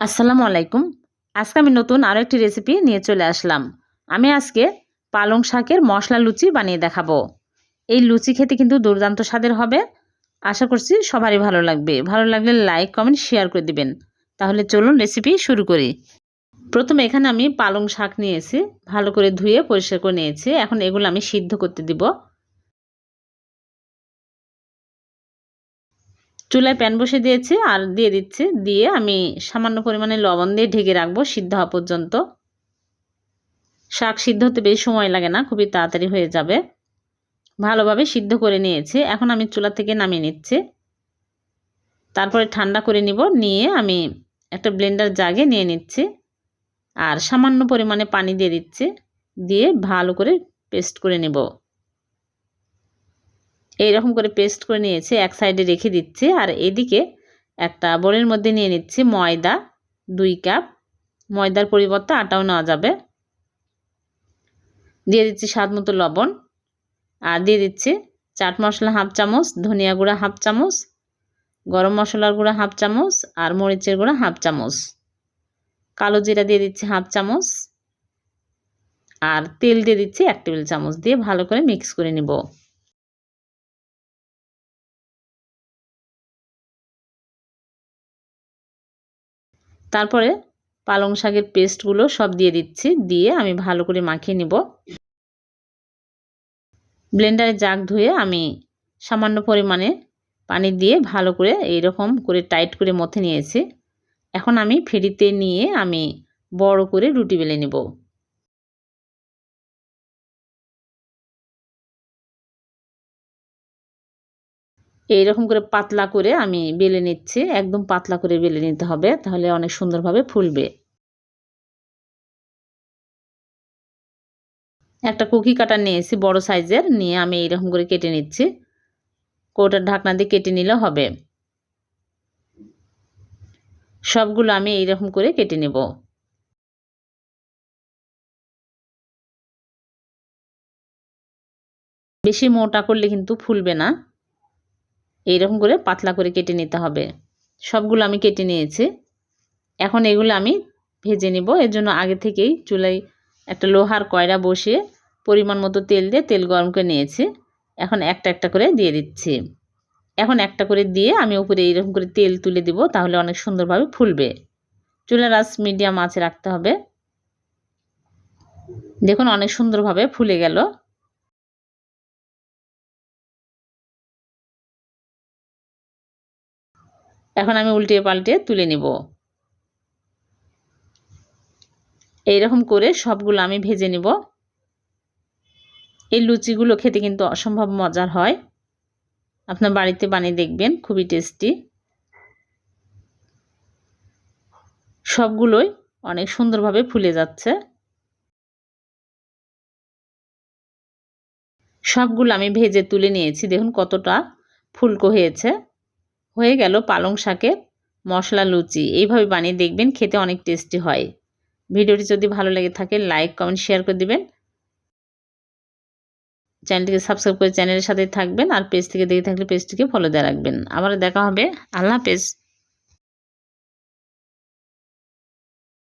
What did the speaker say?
আসসালামু আলাইকুম। আজকে আমি নতুন আরও একটি রেসিপি নিয়ে চলে আসলাম। আমি আজকে পালং শাকের মশলা লুচি বানিয়ে দেখাবো। এই লুচি খেতে কিন্তু দুর্দান্ত স্বাদের হবে। আশা করছি সবারই ভালো লাগবে। ভালো লাগলে লাইক কমেন্ট শেয়ার করে দিবেন। তাহলে চলুন রেসিপি শুরু করি। প্রথমে এখানে আমি পালং শাক নিয়েছি। ভালো করে ধুয়ে পরিষ্কার করে নিয়েছি। এখন এগুলো আমি সিদ্ধ করতে দিব। চুলায় প্যান বসে দিয়েছি আর দিয়ে দিচ্ছি, দিয়ে আমি সামান্য পরিমাণে লবণ দিয়ে ঢেকে রাখব সিদ্ধ হওয়া পর্যন্ত। শাক সিদ্ধ হতে বেশি সময় লাগে না, খুবই তাড়াতাড়ি হয়ে যাবে। ভালোভাবে সিদ্ধ করে নিয়েছি, এখন আমি চুলা থেকে নামিয়ে নিচ্ছি। তারপরে ঠান্ডা করে নিব, নিয়ে আমি একটা ব্লেন্ডার জাগে নিয়ে নিচ্ছি আর সামান্য পরিমাণে পানি দিয়ে দিচ্ছি, দিয়ে ভালো করে পেস্ট করে নেব। এইরকম করে পেস্ট করে নিয়েছি, এক সাইডে রেখে দিচ্ছি, আর এদিকে একটা বোলের মধ্যে নিয়ে নিচ্ছি ময়দা, দুই কাপ ময়দার পরিবর্তে আটাও নেওয়া যাবে। দিয়ে দিচ্ছি স্বাদ মতো লবণ, আর দিয়ে দিচ্ছি চাট মশলা হাফ চামচ, ধনিয়া গুঁড়া হাফ চামচ, গরম মশলার গুঁড়া হাফ চামচ, আর মরিচের গুঁড়া হাফ চামচ। কালো জিরা দিয়ে দিচ্ছি হাফ চামচ, আর তেল দিয়ে দিচ্ছি এক টেবিল চামচ, দিয়ে ভালো করে মিক্স করে নিব। তারপরে পালং শাকের পেস্টগুলো সব দিয়ে দিচ্ছি, দিয়ে আমি ভালো করে মাখিয়ে নিব। ব্লেন্ডারে জাগ ধুয়ে আমি সামান্য পরিমাণে পানি দিয়ে ভালো করে এইরকম করে টাইট করে মথে নিয়েছি। এখন আমি ফেরিতে নিয়ে আমি বড় করে রুটি বেলে নেব। এইরকম করে পাতলা করে আমি বেলে নিচ্ছি। একদম পাতলা করে বেলে নিতে হবে, তাহলে অনেক সুন্দরভাবে ফুলবে। একটা কুকি কাটার নিয়েছি বড় সাইজের, নিয়ে আমি এইরকম করে কেটে নিচ্ছি। কৌটার ঢাকনা দিয়ে কেটে নিলে হবে। সবগুলো আমি এইরকম করে কেটে নেব। বেশি মোটা করলে কিন্তু ফুলবে না। এইরকম করে পাতলা করে কেটে নিতে হবে। সবগুলো আমি কেটে নিয়েছি। এখন এগুলো আমি ভেজে নিব। এর জন্য আগে থেকেই চুলায় একটা লোহার কয়রা বসিয়ে পরিমাণ মতো তেল দিয়ে তেল গরম করে নিয়েছি। এখন একটা একটা করে দিয়ে দিচ্ছি। এখন একটা করে দিয়ে আমি উপরে এইরকম করে তেল তুলে দিব তাহলে অনেক সুন্দরভাবে ফুলবে। চুলার আঁচ মিডিয়াম আঁচে রাখতে হবে। দেখুন অনেক সুন্দরভাবে ফুলে গেল। এখন আমি উল্টিয়ে পাল্টে তুলে নিব। এইরকম করে সবগুলো আমি ভেজে নিব। এই লুচিগুলো খেতে কিন্তু অসম্ভব মজার হয়। আপনার বাড়িতে বানিয়ে দেখবেন, খুবই টেস্টি। সবগুলোই অনেক সুন্দরভাবে ফুলে যাচ্ছে। সবগুলো আমি ভেজে তুলে নিয়েছি। দেখুন কতটা ফুলকো হয়েছে। হয়ে গেল পালং শাকের মশলা লুচি। এইভাবে বানিয়ে দেখবেন খেতে অনেক টেস্টি হয়। ভিডিওটি যদি ভালো লেগে থাকে, লাইক, কমেন্ট, শেয়ার করে দেবেন। চ্যানেলটিকে সাবস্ক্রাইব করে চ্যানেলের সাথে থাকবেন আর পেজ থেকে দেখে থাকলে পেজটিকে ফলো দিয়ে রাখবেন। আবার দেখা হবে। আল্লাহ হাফেজ।